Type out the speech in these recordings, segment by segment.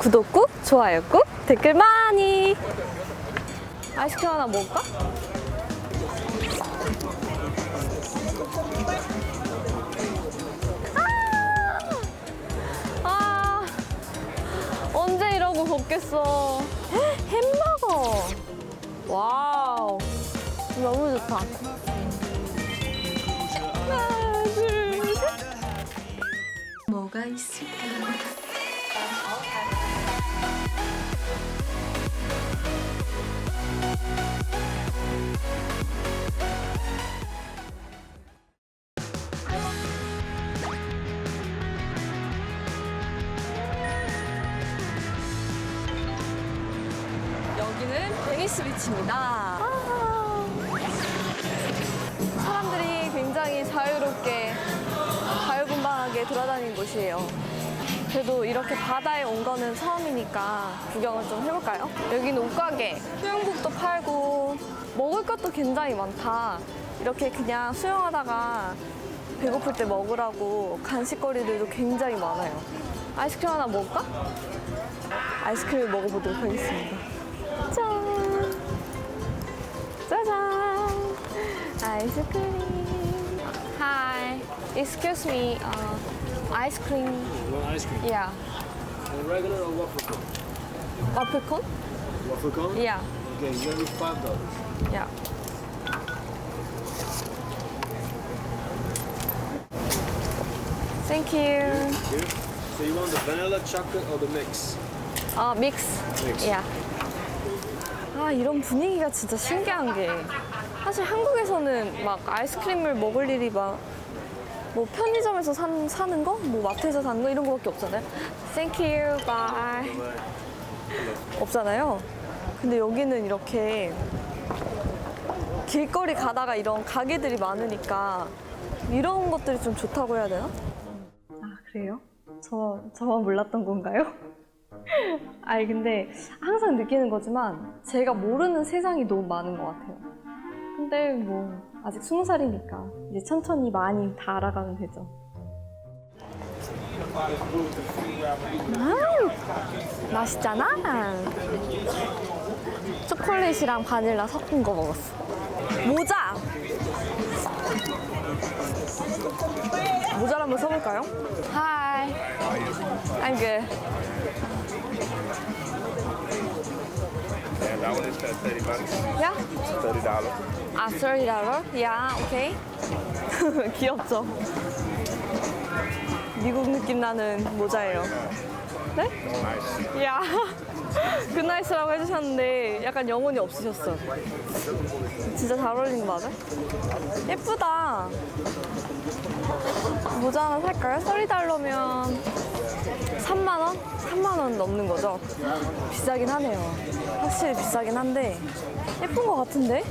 구독 꾹, 좋아요 꾹, 댓글 많이. 아이스크림 하나 먹을까? 아, 언제 이러고 걷겠어. 헉, 햄버거. 와우. 너무 좋다. 뭐가 있을까? 여기는 베니스 비치입니다. 아. 사람들이 굉장히 자유롭게 자유분방하게 돌아다니는 곳이에요. 그래도 이렇게 바다에 온 거는 처음이니까 구경을 좀 해볼까요? 여기는 옷가게, 수영복도 팔고 먹을 것도 굉장히 많다. 이렇게 그냥 수영하다가 배고플 때 먹으라고 간식거리들도 굉장히 많아요. 아이스크림 하나 먹을까? 아이스크림을 먹어보도록 하겠습니다. 짠! 짜잔! 아이스크림. Hi. Excuse me. Uh, ice cream. You want ice cream? Yeah. A regular or waffle cone? Waffle cone? Waffle cone? Yeah. Okay, it's gonna be five dollars. Yeah. Thank you. Here. So you want the vanilla, chocolate, or the mix? 아, 믹스. Mix. 야. 아, 이런 분위기가 진짜 신기한 게 사실 한국에서는 막 아이스크림을 먹을 일이 막 뭐 편의점에서 산, 사는 거? 뭐 마트에서 사는 거? 이런 거밖에 없잖아요. Thank you, bye. 없잖아요. 근데 여기는 이렇게 길거리 가다가 이런 가게들이 많으니까 이런 것들이 좀 좋다고 해야 되나? 아, 그래요? 저, 저만 몰랐던 건가요? 아니 근데 항상 느끼는 거지만 제가 모르는 세상이 너무 많은 것 같아요. 근데 뭐 아직 스무 살이니까 이제 천천히 많이 다 알아가면 되죠. 음, 맛있잖아. 초콜릿이랑 바닐라 섞은 거 먹었어. 모자. 모자를 한번 써볼까요? Hi. I'm good. Is at 30 bucks, Yeah? $30. 아, $30? 야, 오케이. 귀엽죠? 미국 느낌 나는 모자예요. 네? Nice. 야, 굿나이스라고 해주셨는데 약간 영혼이 없으셨어. 진짜 잘 어울리는 거 맞아? 예쁘다. 모자 하나 살까요? $30면 3만 원? 3만 원 넘는 거죠? 비싸긴 하네요. 확실히 비싸긴 한데 예쁜 거 같은데?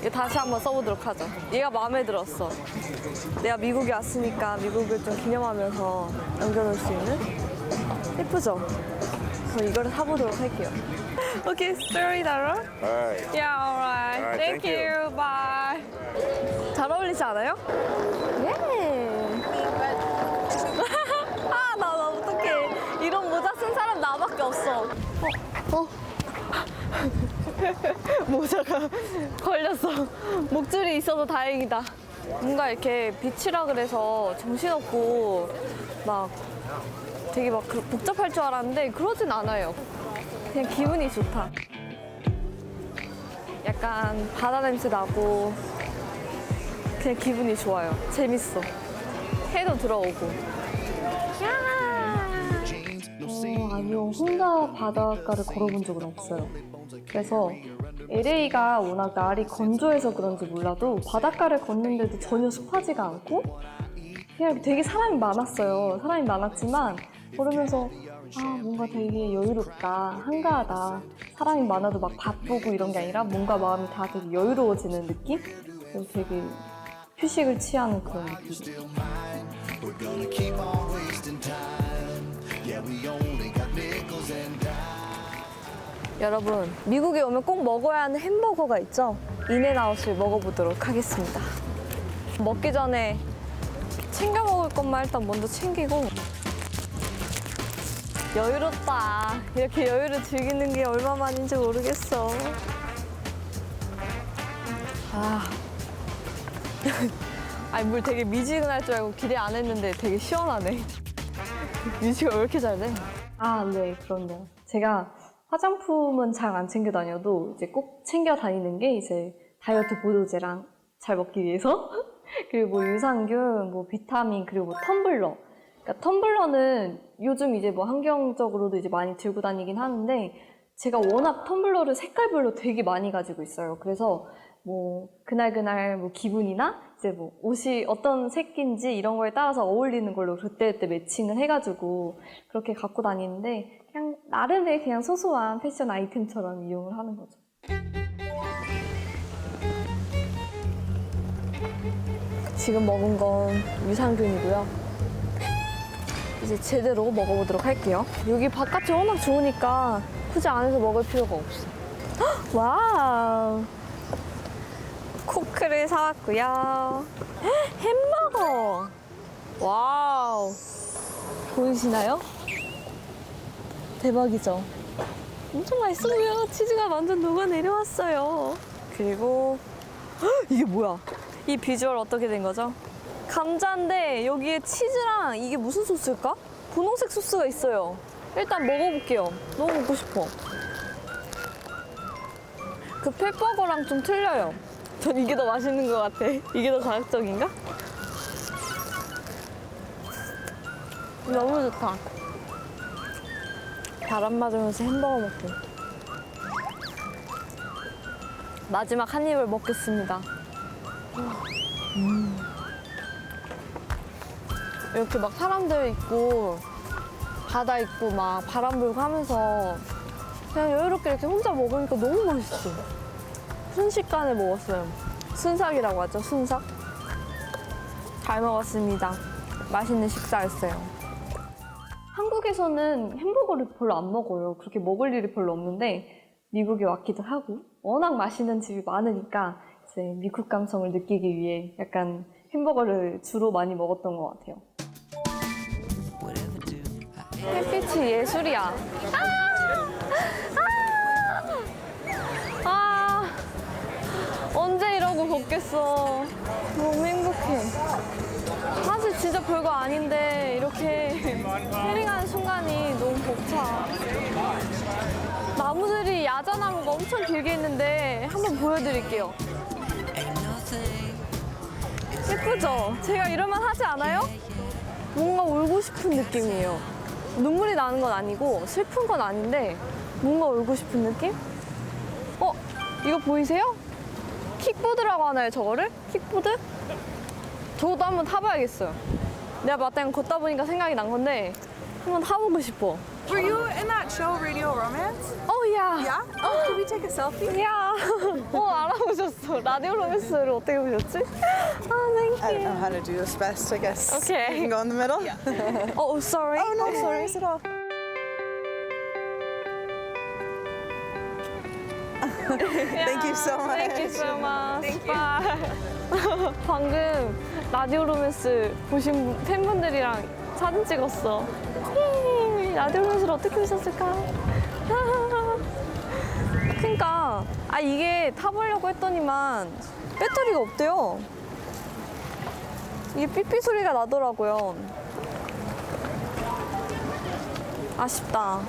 이거 다시 한번 써보도록 하죠. 얘가 마음에 들었어. 내가 미국에 왔으니까 미국을 좀 기념하면서 남겨놓을 수 있는? 예쁘죠? 그럼 이거를 사보도록 할게요. 오케이, $30? Alright. Yeah, alright. Alright, Thank, thank you. you. Bye. 잘 어울리지 않아요? 나밖에 없어. 어, 어. 모자가 걸렸어. 목줄이 있어서 다행이다. 뭔가 이렇게 빛이라 그래서 정신없고 막 되게 막 그- 복잡할 줄 알았는데 그러진 않아요. 그냥 기분이 좋다. 약간 바다 냄새 나고 그냥 기분이 좋아요. 재밌어. 해도 들어오고. 아니요. 혼자 바닷가를 걸어본 적은 없어요. 그래서 LA가 워낙 날이 건조해서 그런지 몰라도 바닷가를 걷는데도 전혀 습하지가 않고 그냥 되게 사람이 많았어요. 사람이 많았지만 걸으면서 아 뭔가 되게 여유롭다, 한가하다. 사람이 많아도 막 바쁘고 이런 게 아니라 뭔가 마음이 다 되게 여유로워지는 느낌? 그래서 되게 휴식을 취하는 그런 느낌. 여러분 미국에 오면 꼭 먹어야 하는 햄버거가 있죠? 인앤아웃을 먹어보도록 하겠습니다. 먹기 전에 챙겨 먹을 것만 일단 먼저 챙기고 여유롭다. 이렇게 여유를 즐기는 게 얼마만인지 모르겠어. 아. 아니, 물 되게 미지근할 줄 알고 기대 안 했는데 되게 시원하네. 유지가 왜 이렇게 잘 돼? 아, 네, 그런데요. 제가 화장품은 잘 안 챙겨 다녀도 이제 꼭 챙겨 다니는 게 이제 다이어트 보조제랑 잘 먹기 위해서 그리고 뭐 유산균, 뭐 비타민 그리고 뭐 텀블러. 그러니까 텀블러는 요즘 이제 뭐 환경적으로도 이제 많이 들고 다니긴 하는데 제가 워낙 텀블러를 색깔별로 되게 많이 가지고 있어요. 그래서 뭐 그날 그날 뭐 기분이나 이제 뭐 옷이 어떤 색인지 이런 거에 따라서 어울리는 걸로 그때 그때 매칭을 해가지고 그렇게 갖고 다니는데 나름의 그냥 소소한 패션 아이템처럼 이용을 하는 거죠. 지금 먹은 건 유산균이고요. 이제 제대로 먹어보도록 할게요. 여기 바깥이 워낙 좋으니까 굳이 안에서 먹을 필요가 없어. 헉, 와우. 코크를 사왔고요. 헉, 햄버거. 와우. 보이시나요? 대박이죠? 엄청 맛있어 보여. 치즈가 완전 녹아 내려왔어요. 그리고 헉, 이게 뭐야? 이 비주얼 어떻게 된 거죠? 감자인데 여기에 치즈랑 이게 무슨 소스일까? 분홍색 소스가 있어요. 일단 먹어볼게요. 너무 먹고 싶어. 그 펫버거랑 좀 틀려요. 전 이게 더 맛있는 것 같아. 이게 더 자극적인가? 너무 좋다. 바람 맞으면서 햄버거 먹고. 마지막 한 입을 먹겠습니다. 음. 이렇게 막 사람들 있고 바다 있고 막 바람 불고 하면서 그냥 여유롭게 이렇게 혼자 먹으니까 너무 맛있어. 순식간에 먹었어요. 순삭이라고 하죠, 순삭. 잘 먹었습니다. 맛있는 식사였어요. 한국에서는 햄버거를 별로 안 먹어요. 그렇게 먹을 일이 별로 없는데 미국에 왔기도 하고 워낙 맛있는 집이 많으니까 이제 미국 감성을 느끼기 위해 약간 햄버거를 주로 많이 먹었던 것 같아요. 햇빛이 예술이야. 아! 아! 언제 이러고 걷겠어. 진짜 별거 아닌데 이렇게 힐링하는 순간이 너무 벅차. 나무들이 야자나무가 엄청 길게 있는데 한번 보여드릴게요. 예쁘죠? 제가 이러면 하지 않아요? 뭔가 울고 싶은 느낌이에요. 눈물이 나는 건 아니고 슬픈 건 아닌데 뭔가 울고 싶은 느낌? 어? 이거 보이세요? 킥보드라고 하나요, 저거를? 킥보드? 저것도 한번 타봐야겠어요. 내가 마땅히 걷다 보니까 생각이 난 건데 한번 타보고 싶어. Were you in that show Radio Romance? 어, 야. Yeah? Oh, can we take a selfie? 야. 어, 알아보셨어. 라디오 로맨스를 어떻게 보셨지? 아, I don't 땡큐. know how to do this best, I guess. Okay. You can go in the middle? 어, sorry. Oh, no worries at all. Thank you so much. Thank you so much. Bye. 방금 라디오 로맨스 보신 분- 팬분들이랑 사진 찍었어. 히, 라디오 로맨스를 어떻게 보셨을까? 그러니까 아 이게 타보려고 했더니만 배터리가 없대요. 이게 삐삐 소리가 나더라고요. 아쉽다.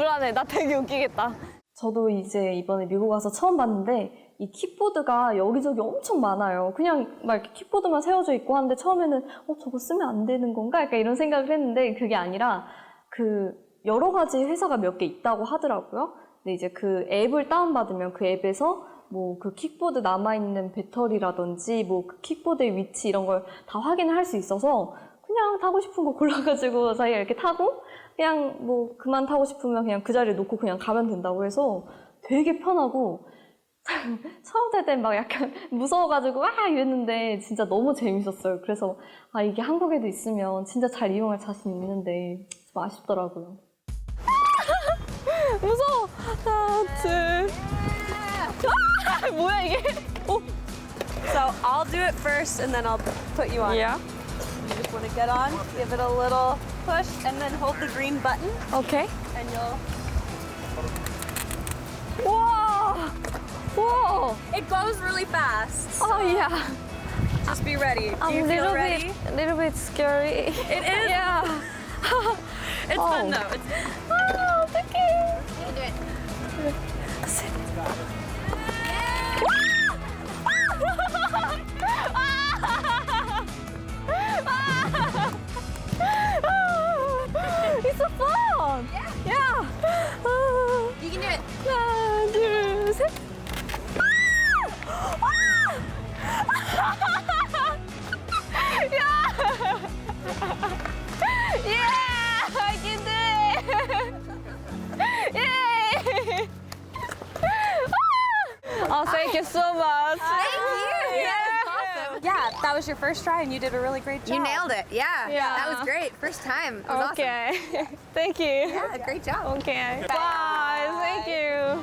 불안해. 나 되게 웃기겠다. 저도 이제 이번에 미국 와서 처음 봤는데 이 킥보드가 여기저기 엄청 많아요. 그냥 막 이렇게 킥보드만 세워져 있고 하는데 처음에는 어 저거 쓰면 안 되는 건가? 약간 이런 생각을 했는데 그게 아니라 그 여러 가지 회사가 몇 개 있다고 하더라고요. 근데 이제 그 앱을 다운받으면 그 앱에서 뭐 그 킥보드 남아있는 배터리라든지 뭐 그 킥보드의 위치 이런 걸 다 확인을 할 수 있어서 그냥 타고 싶은 거 골라가지고 자기가 이렇게 타고 그냥 뭐 그만 타고 싶으면 그냥 그 자리에 놓고 그냥 가면 된다고 해서 되게 편하고 처음 탈 땐 막 약간 무서워가지고 아 이랬는데 진짜 너무 재밌었어요. 그래서 아 이게 한국에도 있으면 진짜 잘 이용할 자신 있는데 좀 아쉽더라고요. 무서워. 하나 둘. 아, 뭐야 이게? 어? So I'll do it first and then I'll put you on. Yeah. You just want to get on, give it a little push, and then hold the green button, Okay. and you'll. 와. 와. It goes really fast. Oh yeah. Just be ready. Do I'm you a feel little ready? bit, little bit scary. It is. Yeah. It's Oh. fun though. It's Oh, thank you so much. Thank you. Yeah. Yeah, that was your first try, and you did a really great job. You nailed it. Yeah. Yeah. That was great. First time. It was Okay. Thank you. awesome. Yeah, great job. Okay. Bye. Thank you.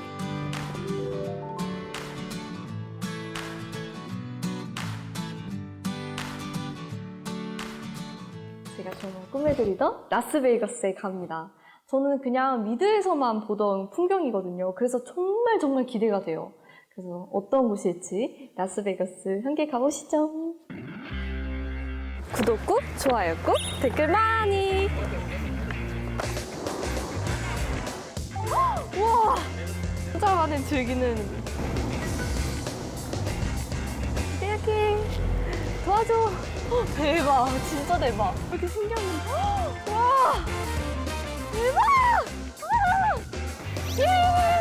제가 정말 꿈에 그리던 라스베이거스에 갑니다. 저는 그냥 미드에서만 보던 풍경이거든요. 그래서 정말 정말 기대가 돼요. 그래서 어떤 곳일지 라스베이거스 함께 가보시죠. 구독 꾹, 좋아요 꾹, 댓글 많이! 우와! 혼자만의 즐기는 이렇게 도와줘! 헉, 대박! 진짜 대박! 이렇게 신기한데? 와! 대박! 와! 예!